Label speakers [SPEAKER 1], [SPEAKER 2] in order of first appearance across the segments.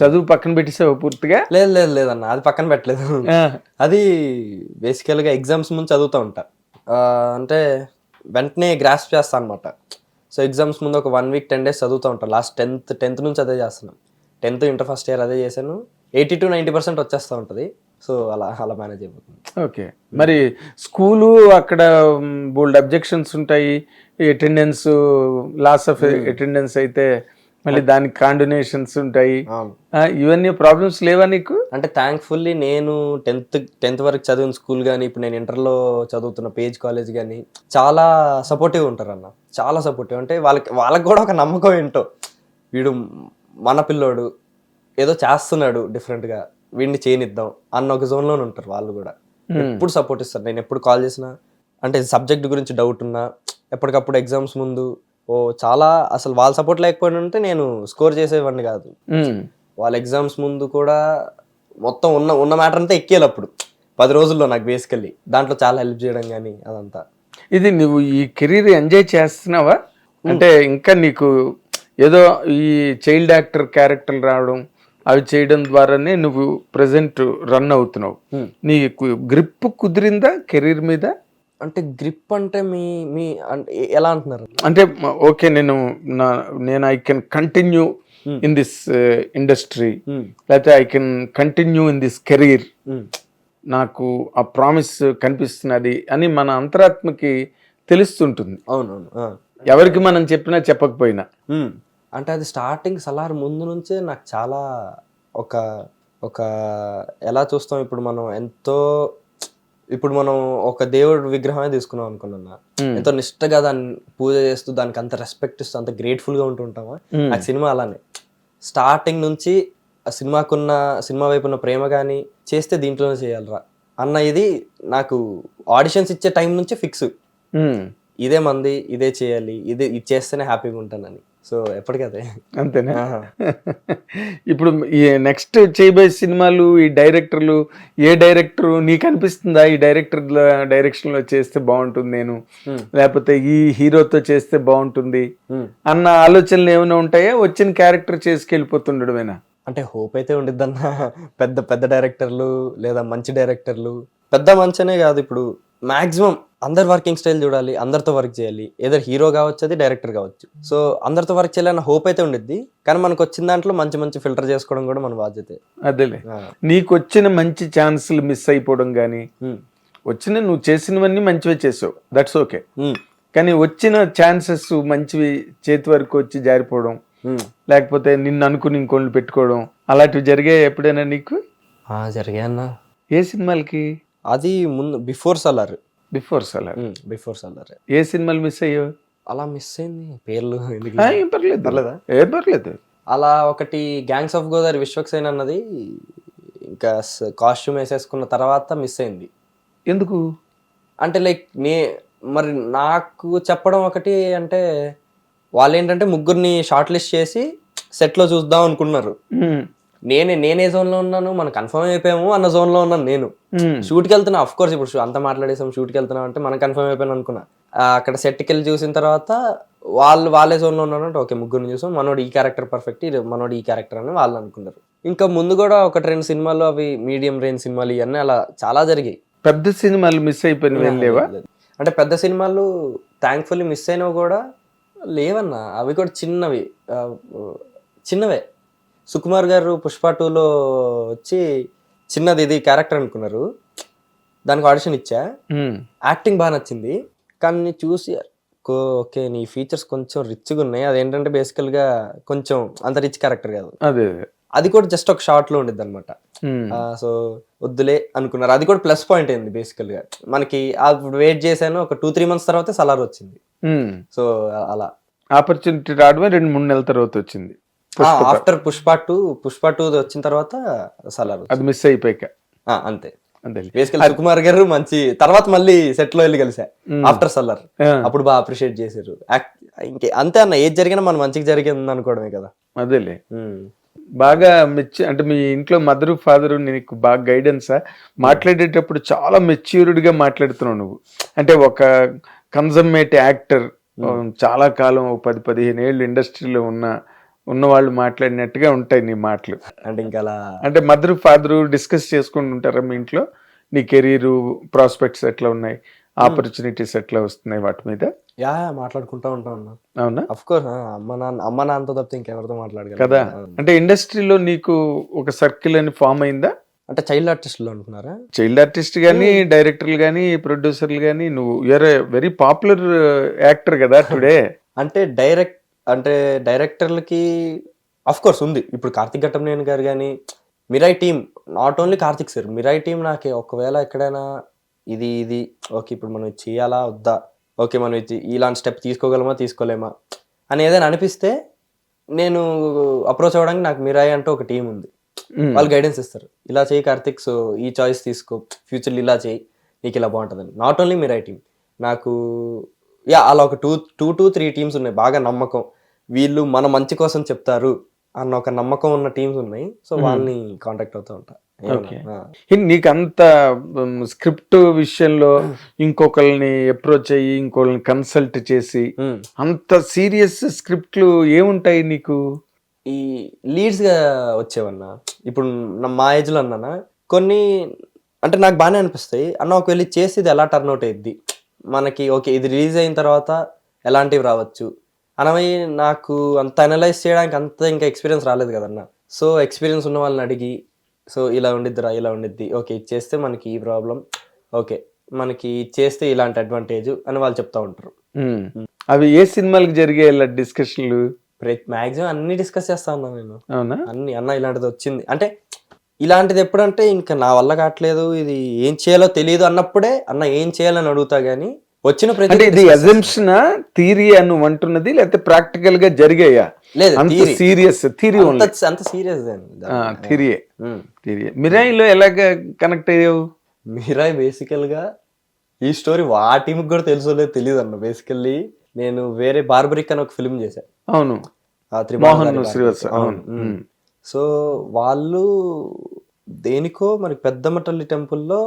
[SPEAKER 1] చదువు పక్కన పెట్టేసావు పూర్తిగా?
[SPEAKER 2] లేదు లేదు లేదన్న. అది పక్కన పెట్టలేదు. అది బేసికల్గా ఎగ్జామ్స్ ముందు చదువుతూ ఉంటా. అంటే వెంటనే గ్రాస్ప్ చేస్తా అనమాట సో ఎగ్జామ్స్ ముందు ఒక వన్ వీక్ టెన్ డేస్ చదువుతూ ఉంటాను లాస్ట్ టెన్త్ టెన్త్ నుంచి అదే చేస్తున్నాను టెన్త్ ఇంటర్ ఫస్ట్ ఇయర్ అదే చేశాను. ఎయిటీ టు నైంటీ పర్సెంట్ వచ్చేస్తూ ఉంటుంది. సో అలా అలా మేనేజ్ అయిపోతుంది.
[SPEAKER 1] ఓకే. మరి స్కూలు అక్కడ బోల్డ్ అబ్జెక్షన్స్ ఉంటాయి. అటెండెన్స్ లాస్ ఆఫ్ అటెండెన్స్ అయితే మళ్ళీ దానికి కాండినేషన్స్ ఉంటాయి. ఇవన్నీ ప్రాబ్లమ్స్ లేవా నీకు?
[SPEAKER 2] అంటే థ్యాంక్ఫుల్లీ నేను టెన్త్ టెన్త్ వరకు చదివిన స్కూల్ కానీ ఇప్పుడు నేను ఇంటర్లో చదువుతున్న పేజ్ కాలేజ్ కానీ చాలా సపోర్టివ్ ఉంటారు అన్న చాలా సపోర్టివ్ అంటే వాళ్ళకి వాళ్ళకి కూడా ఒక నమ్మకం ఏంటో. వీడు మన పిల్లోడు ఏదో చేస్తున్నాడు డిఫరెంట్గా వీడిని చేయనిద్దాం అన్న ఒక జోన్లోనే ఉంటారు వాళ్ళు కూడా. ఎప్పుడు సపోర్ట్ ఇస్తారు? నేను ఎప్పుడు కాల్ చేసినా అంటే సబ్జెక్ట్ గురించి డౌట్ ఉన్నా ఎప్పటికప్పుడు ఎగ్జామ్స్ ముందు ఓ చాలా అసలు వాళ్ళ సపోర్ట్ లేకపోయినా ఉంటే నేను స్కోర్ చేసేవాడిని కాదు. వాళ్ళ ఎగ్జామ్స్ ముందు కూడా మొత్తం ఉన్న ఉన్న మ్యాటర్ అంతా ఎక్కేయాలి అప్పుడు. పది రోజుల్లో నాకు బేసికల్లీ దాంట్లో చాలా హెల్ప్ చేయడం కానీ అదంతా.
[SPEAKER 1] ఇది నువ్వు ఈ కెరీర్ ఎంజాయ్ చేస్తున్నావా? అంటే ఇంకా నీకు ఏదో ఈ చైల్డ్ యాక్టర్ క్యారెక్టర్ రావడం అవి చేయడం ద్వారానే నువ్వు ప్రజెంట్ రన్ అవుతున్నావు. నీకు గ్రిప్ కుదిరిందా కెరీర్ మీద?
[SPEAKER 2] అంటే గ్రిప్ అంటే మీ మీ అంటే ఎలా అంటున్నారు
[SPEAKER 1] అంటే ఓకే నేను నా నేను I can continue in this industry
[SPEAKER 2] Hmm.
[SPEAKER 1] లేకపోతే I can continue in this career
[SPEAKER 2] um.
[SPEAKER 1] నాకు ఆ ప్రామిస్ కనిపిస్తున్నది అని మన అంతరాత్మకి తెలుస్తుంటుంది
[SPEAKER 2] అవునవును.
[SPEAKER 1] ఎవరికి మనం చెప్పినా చెప్పకపోయినా.
[SPEAKER 2] అంటే అది స్టార్టింగ్ సలార్ ముందు నుంచే నాకు చాలా ఒక ఒక ఎలా చూస్తాం ఇప్పుడు మనం ఎంతో ఇప్పుడు మనం ఒక దేవుడి విగ్రహమే తీసుకున్నాం అనుకున్నా. ఎంతో నిష్టగా దాన్ని పూజ చేస్తూ దానికి అంత రెస్పెక్ట్ ఇస్తూ అంత గ్రేట్ఫుల్గా ఉంటుంటామా. నాకు సినిమా అలానే. స్టార్టింగ్ నుంచి ఆ సినిమాకున్న సినిమా వైపు ఉన్న ప్రేమ కానీ చేస్తే దీంట్లోనే చేయాలరా. అన్న ఇది నాకు ఆడిషన్స్ ఇచ్చే టైం నుంచి ఫిక్స్ ఇదే మంది ఇదే చేయాలి ఇదే ఇది చేస్తేనే హ్యాపీగా ఉంటానని. సో ఎప్పటికదే
[SPEAKER 1] అంతేనా. ఇప్పుడు ఈ నెక్స్ట్ చేయబోయే సినిమాలు ఈ డైరెక్టర్లు ఏ డైరెక్టర్ నీకు అనిపిస్తుందా ఈ డైరెక్టర్ డైరెక్షన్లో చేస్తే బాగుంటుంది నేను. లేకపోతే ఈ హీరోతో చేస్తే బాగుంటుంది. అన్న ఆలోచనలు ఏమైనా ఉంటాయా? వచ్చిన క్యారెక్టర్ చేసుకెళ్ళిపోతుండడమేనా?
[SPEAKER 2] అంటే హోప్ అయితే ఉండిద్దన్న. పెద్ద పెద్ద డైరెక్టర్లు లేదా మంచి డైరెక్టర్లు. పెద్ద మంచనే కాదు ఇప్పుడు. మాక్సిమం అందరి వర్కింగ్ స్టైల్ చూడాలి అందరితో వర్క్ చేయాలి. ఏదో హీరో కావచ్చు అది డైరెక్టర్ కావచ్చు. సో అందరితో వర్క్ చేయాలన్న హోప్ అయితే ఉండిద్ది. కానీ మనకు వచ్చిన దాంట్లో మంచి మంచి ఫిల్టర్ చేసుకోవడం కూడా మన బాధ్యతే.
[SPEAKER 1] అదేలే. నీకు వచ్చిన మంచి ఛాన్సులు మిస్ అయిపోవడం కానీ. వచ్చిన నువ్వు చేసినవన్నీ మంచివే చేసావు. That's okay. కానీ వచ్చిన ఛాన్సెస్ మంచివి చేతి వరకు వచ్చి జారిపోవడం. లేకపోతే నిన్ను అనుకుని ఇంకోళ్ళు పెట్టుకోవడం అలాంటివి జరిగాయి ఎప్పుడైనా నీకు?
[SPEAKER 2] జరిగాయన్న.
[SPEAKER 1] ఏ సినిమాలకి?
[SPEAKER 2] అది ముందు before Salaar
[SPEAKER 1] before Salaar
[SPEAKER 2] before Salaar
[SPEAKER 1] ఏ సినిమాలు మిస్ అయ్యావు?
[SPEAKER 2] అలా మిస్ అయింది. పేర్లు ఎందుకు
[SPEAKER 1] ఏం పర్లేదు.
[SPEAKER 2] పర్లేదా?
[SPEAKER 1] ఏం పర్లేదు.
[SPEAKER 2] అలా ఒకటి గ్యాంగ్స్ ఆఫ్ గోదావరి విశ్వక్సేన్ అన్నది ఇంకా కాస్ట్యూమ్ వేసేసుకున్న తర్వాత మిస్ అయింది.
[SPEAKER 1] ఎందుకు?
[SPEAKER 2] అంటే లైక్ నే మరి నాకు చెప్పడం ఒకటి అంటే వాళ్ళు ఏంటంటే ముగ్గురిని షార్ట్ లిస్ట్ చేసి సెట్లో చూద్దాం అనుకున్నారు. నేనే నేనే జోన్లో ఉన్నాను మనం కన్ఫర్మ్ అయిపోయాము అన్న జోన్లో ఉన్నాను నేను.
[SPEAKER 1] ఉమ్,
[SPEAKER 2] షూట్కి వెళ్తున్నా అఫ్ కోర్స్ ఇప్పుడు అంతా మాట్లాడేసాం షూట్కి వెళ్తున్నాం అంటే మనం కన్ఫర్మ్ అయిపోయాను అనుకున్నా. అక్కడ సెట్కి వెళ్ళి చూసిన తర్వాత వాళ్ళు వాళ్ళే జోన్లో ఉన్నారంటే ఓకే ముగ్గురిని చూసాం. మనోడు ఈ క్యారెక్టర్ పర్ఫెక్ట్ మనోడు ఈ క్యారెక్టర్ అని వాళ్ళు అనుకున్నారు. ఇంకా ముందు కూడా ఒకటి రెండు సినిమాలు అవి మీడియం రేంజ్ సినిమాలు ఇవన్నీ అలా చాలా జరిగాయి.
[SPEAKER 1] పెద్ద సినిమాలు మిస్
[SPEAKER 2] లేదు. అంటే పెద్ద సినిమాలు థ్యాంక్ఫుల్లీ మిస్ అయినవి కూడా లేవన్నా. అవి కూడా చిన్నవి. చిన్నవే. సుకుమార్ గారు పుష్ప టూలో వచ్చి చిన్నది ఇది క్యారెక్టర్ అనుకున్నారు. దానికి ఆడిషన్ ఇచ్చా. యాక్టింగ్ బాగా నచ్చింది. కానీ చూసి ఓకే నీ ఫీచర్స్ కొంచెం రిచ్గా ఉన్నాయి. అదేంటంటే బేసికల్గా కొంచెం అంత రిచ్ క్యారెక్టర్ కాదు.
[SPEAKER 1] అదే
[SPEAKER 2] అది. కూడా జస్ట్ ఒక షార్ట్లో ఉండిద్ది అనమాట
[SPEAKER 1] ఉమ్,
[SPEAKER 2] సో వద్దులే అనుకున్నారు. అది కూడా ప్లస్ పాయింట్ అయింది బేసికల్గా. మనకి అప్పుడు వెయిట్ చేశాను ఒక టూ త్రీ మంత్స్ తర్వాత సలార్ వచ్చింది.
[SPEAKER 1] ఉమ్.
[SPEAKER 2] సో అలా.
[SPEAKER 1] ఆపర్చునిటీ రావడమే రెండు మూడు నెలల తర్వాత వచ్చింది.
[SPEAKER 2] After Pushpa two Pushpa two వచ్చిన తర్వాత సలార్.
[SPEAKER 1] అది మిస్ అయిపోయాక.
[SPEAKER 2] అంతే.
[SPEAKER 1] అంతే.
[SPEAKER 2] బేసికల్ సుకుమార్ గారు మంచి తర్వాత మళ్ళీ సెట్లో వెళ్ళి కలిసా. ఆఫ్టర్ సల్లర్ అప్పుడు బాగా అప్రిషియేట్ చేశారు. ఇంకే అంతే అన్న ఏది జరిగినా మన మంచికి జరిగింది అనుకోవడమే కదా.
[SPEAKER 1] అదేలే. బాగా మెచ్చి అంటే మీ ఇంట్లో మదరు ఫాదరు నీకు బాగా గైడెన్సా మాట్లాడేటప్పుడు చాలా మెచ్యూర్డ్గా మాట్లాడుతున్నావు నువ్వు. అంటే ఒక కన్సమ్మేట్ యాక్టర్ చాలా కాలం పది పదిహేను ఏళ్ళు ఇండస్ట్రీలో ఉన్న ఉన్నవాళ్ళు మాట్లాడినట్టుగా ఉంటాయి నీ మాటలు.
[SPEAKER 2] అంటే ఇంకా అలా
[SPEAKER 1] అంటే మదర్ ఫాదర్ డిస్కస్ చేసుకుంటుంటారా మీ ఇంట్లో? నీ కెరీర్ ప్రాస్పెక్ట్స్ ఎట్లా ఉన్నాయి? ఆపర్చునిటీస్ ఎట్లా వస్తున్నాయి వాటి మీద?
[SPEAKER 2] యా మాట్లాడుకుంటా ఉంటాం అన్న.
[SPEAKER 1] అవునా?
[SPEAKER 2] అఫ్ కోర్స్ అమ్మ నాన్న అమ్మ నాన్నతో తప్పితే ఇంకెవరితో మాట్లాడగలను?
[SPEAKER 1] కదా. అంటే ఇండస్ట్రీలో నీకు ఒక సర్కిల్ అని ఫామ్ అయిందా?
[SPEAKER 2] అంటే చైల్డ్ ఆర్టిస్టులు అంటున్నారా?
[SPEAKER 1] చైల్డ్ ఆర్టిస్ట్ కానీ డైరెక్టర్లు కానీ ప్రొడ్యూసర్లు కానీ నువ్వు యూఆర్ వెరీ పాపులర్ యాక్టర్ కదా టుడే
[SPEAKER 2] అంటే డైరెక్ట్ అంటే డైరెక్టర్లకి అఫ్ కోర్స్ ఉంది. ఇప్పుడు కార్తిక్ ఘట్టంనేని గారు కానీ Mirai team not only Karthik sir Mirai team నాకు ఒకవేళ ఎక్కడైనా ఇది ఇది ఓకే ఇప్పుడు మనం చేయాలా వద్దా ఓకే మనం ఇది ఇలాంటి స్టెప్ తీసుకోగలమా తీసుకోలేమా అని ఏదైనా అనిపిస్తే నేను అప్రోచ్ అవ్వడానికి నాకు మిరాయి అంటూ ఒక టీం ఉంది. వాళ్ళు గైడెన్స్ ఇస్తారు. ఇలా చేయి కార్తిక్ సో ఈ చాయిస్ తీసుకో ఫ్యూచర్లో ఇలా చేయి నీకు ఇలా బాగుంటుందని. నాట్ ఓన్లీ మిరాయి టీం నాకు యా అలా ఒక two two two three teams ఉన్నాయి. బాగా నమ్మకం. వీళ్ళు మన మంచి కోసం చెప్తారు అన్న ఒక నమ్మకం ఉన్న టీమ్స్ ఉన్నాయి. సో వాళ్ళని కాంటాక్ట్ అవుతూ ఉంటా.
[SPEAKER 1] నీకు అంత స్క్రిప్ట్ విషయంలో ఇంకొకరిని అప్రోచ్ అయ్యి ఇంకొకరిని కన్సల్ట్ చేసి అంత సీరియస్ స్క్రిప్ట్లు ఏముంటాయి నీకు?
[SPEAKER 2] ఈ లీడ్స్గా వచ్చేవన్నా? ఇప్పుడు నా మా ఏజ్లో అన్నానా? కొన్ని అంటే నాకు బాగానే అనిపిస్తాయి. అన్న ఒకవేళ ఇది చేసి ఇది ఎలా టర్న్ అవుట్ అయ్యిద్ది మనకి ఓకే ఇది రిలీజ్ అయిన తర్వాత ఎలాంటివి రావచ్చు? అనవి నాకు అంత అనలైజ్ చేయడానికి అంత ఇంకా ఎక్స్పీరియన్స్ రాలేదు కదన్న సో ఎక్స్పీరియన్స్ ఉన్న వాళ్ళని అడిగి సో ఇలా ఉండిద్దిరా ఇలా ఉండిద్ది ఓకే ఇది చేస్తే మనకి ఈ ప్రాబ్లం ఓకే మనకి చేస్తే ఇలాంటి అడ్వాంటేజ్ అని వాళ్ళు చెప్తా ఉంటారు.
[SPEAKER 1] అవి ఏ సినిమాలకు జరిగే డిస్కషన్లు
[SPEAKER 2] ప్రతి మ్యాక్సిమం అన్ని డిస్కస్ చేస్తా ఉన్నా నేను.
[SPEAKER 1] అవునా?
[SPEAKER 2] అన్ని అన్న ఇలాంటిది వచ్చింది. అంటే ఇలాంటిది ఎప్పుడంటే ఇంకా నా వల్ల కావట్లేదు ఇది ఏం చేయాలో తెలియదు అన్నప్పుడే అన్న ఏం చేయాలని అడుగుతా గానీ వచ్చిన ప్రతి
[SPEAKER 1] అంటే ఇది అజంప్షన్ థీరీ అని నువ్వు అంటున్నది లేకపోతే ప్రాక్టికల్గా జరిగాయా?
[SPEAKER 2] లేదు
[SPEAKER 1] అంత. సీరియస్ థీరీ
[SPEAKER 2] అంత సీరియస్
[SPEAKER 1] థీరీయే మిరాయిలో ఎలాగ కనెక్ట్ అయ్యావు?
[SPEAKER 2] మీరాయ్ బేసికల్గా ఈ స్టోరీ వా టీంకి కూడా తెలుసో లేదు తెలియదు అన్న. బేసికల్లీ నేను వేరే బార్బరిక్ అని ఒక ఫిల్మ్ చేశాను
[SPEAKER 1] అవును. మోహన్ శ్రీవత్స. అవును.
[SPEAKER 2] సో వాళ్ళు దేనికో మరి పెద్దమ్మ తల్లి టెంపుల్లో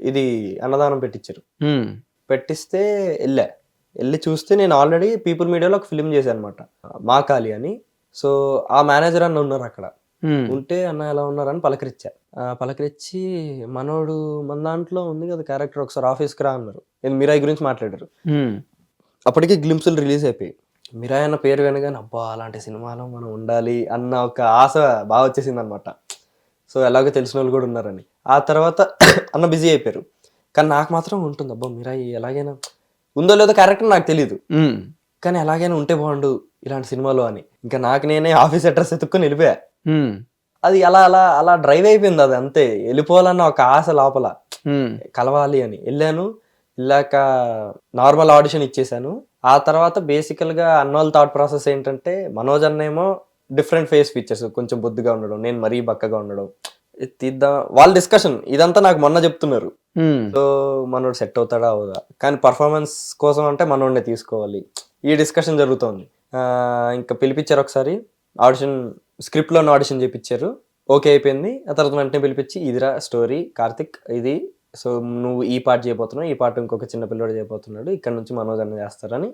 [SPEAKER 2] ఇది అన్నదానం పెట్టించారు. పెట్టిస్తే వెళ్ళా. వెళ్ళి చూస్తే నేను ఆల్రెడీ పీపుల్ మీడియాలో ఒక ఫిల్మ్ చేశాను అనమాట మా కాళీ అని. సో ఆ మేనేజర్ అన్న ఉన్నారు అక్కడ. ఉంటే అన్న ఎలా ఉన్నారని పలకరించా పలకరించి మనోడు మన దాంట్లో ఉంది కదా క్యారెక్టర్ ఒకసారి ఆఫీస్కి రా అన్నారు. నేను మిరాయి గురించి మాట్లాడారు. అప్పటికి గ్లిమ్స్లు రిలీజ్ అయిపోయి మిరాయి అన్న పేరు వినగానే అబ్బా అలాంటి సినిమాలో మనం ఉండాలి అన్న ఒక ఆశ బాగా వచ్చేసింది అనమాట సో ఎలాగో తెలిసిన వాళ్ళు కూడా ఉన్నారని. ఆ తర్వాత అన్న బిజీ అయిపోయారు. కానీ నాకు మాత్రం ఉంటుంది అబ్బా మిరాయి ఎలాగైనా ఉందో లేదో క్యారెక్టర్ నాకు తెలియదు. కానీ ఎలాగైనా ఉంటే బాగుండు ఇలాంటి సినిమాలో అని. ఇంకా నాకు నేనే ఆఫీస్ అడ్రస్ ఎత్తుక్కొని వెళ్ళిపోయా. అది అలా అలా అలా డ్రైవ్ అయిపోయింది అది అంతే. వెళ్ళిపోవాలన్న ఒక ఆశ లోపల. కలవాలి అని. వెళ్ళాను. వెళ్ళాక నార్మల్ ఆడిషన్ ఇచ్చేసాను ఆ తర్వాత బేసికల్గా అన్నోల్ థాట్ ప్రాసెస్ ఏంటంటే మనోజ్ అన్నేమో డిఫరెంట్ ఫేస్ ఫీచర్స్ కొంచెం బొద్దుగా ఉండడం నేను మరీ బక్కగా ఉండడం. తీద్దాం. వాళ్ళ డిస్కషన్ ఇదంతా నాకు మొన్న చెప్తున్నారు. సో మనోడు సెట్ అవుతాడా అవుదా? కానీ పర్ఫార్మెన్స్ కోసం అంటే మనోడినే తీసుకోవాలి. ఈ డిస్కషన్ జరుగుతోంది. ఇంకా పిలిపించారు ఒకసారి. ఆడిషన్ స్క్రిప్ట్లో ఆడిషన్ చేపించారు. ఓకే అయిపోయింది. ఆ తర్వాత వెంటనే పిలిపించి ఇదిరా స్టోరీ కార్తిక్ ఇది సో నువ్వు ఈ పార్ట్ చేయబోతున్నావు ఈ పార్ట్ ఇంకొక చిన్న పిల్లడు చేయబోతున్నాడు ఇక్కడ నుంచి మనోజ్ అన్న చేస్తారని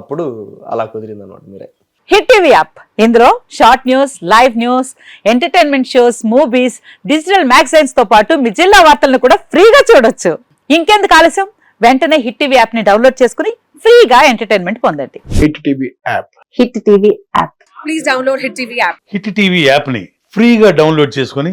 [SPEAKER 2] అప్పుడు అలా కుదిరింది అనమాట మీరే.
[SPEAKER 3] Hit TV app. ఇందులో short news live news entertainment shows movies digital మ్యాగజైన్స్తో పాటు మీ జిల్లా వార్తలను కూడా ఫ్రీగా చూడొచ్చు. ఇంకెందుకు ఆలస్యం? వెంటనే హిట్ టీవీ యాప్ని డౌన్లోడ్ చేసుకుని ఫ్రీగా ఎంటర్టైన్మెంట్ పొందండి.
[SPEAKER 4] Hit TV app.
[SPEAKER 3] Hit TV app.
[SPEAKER 4] Hit TV యాప్ని ఫ్రీగా డౌన్లోడ్ చేసుకొని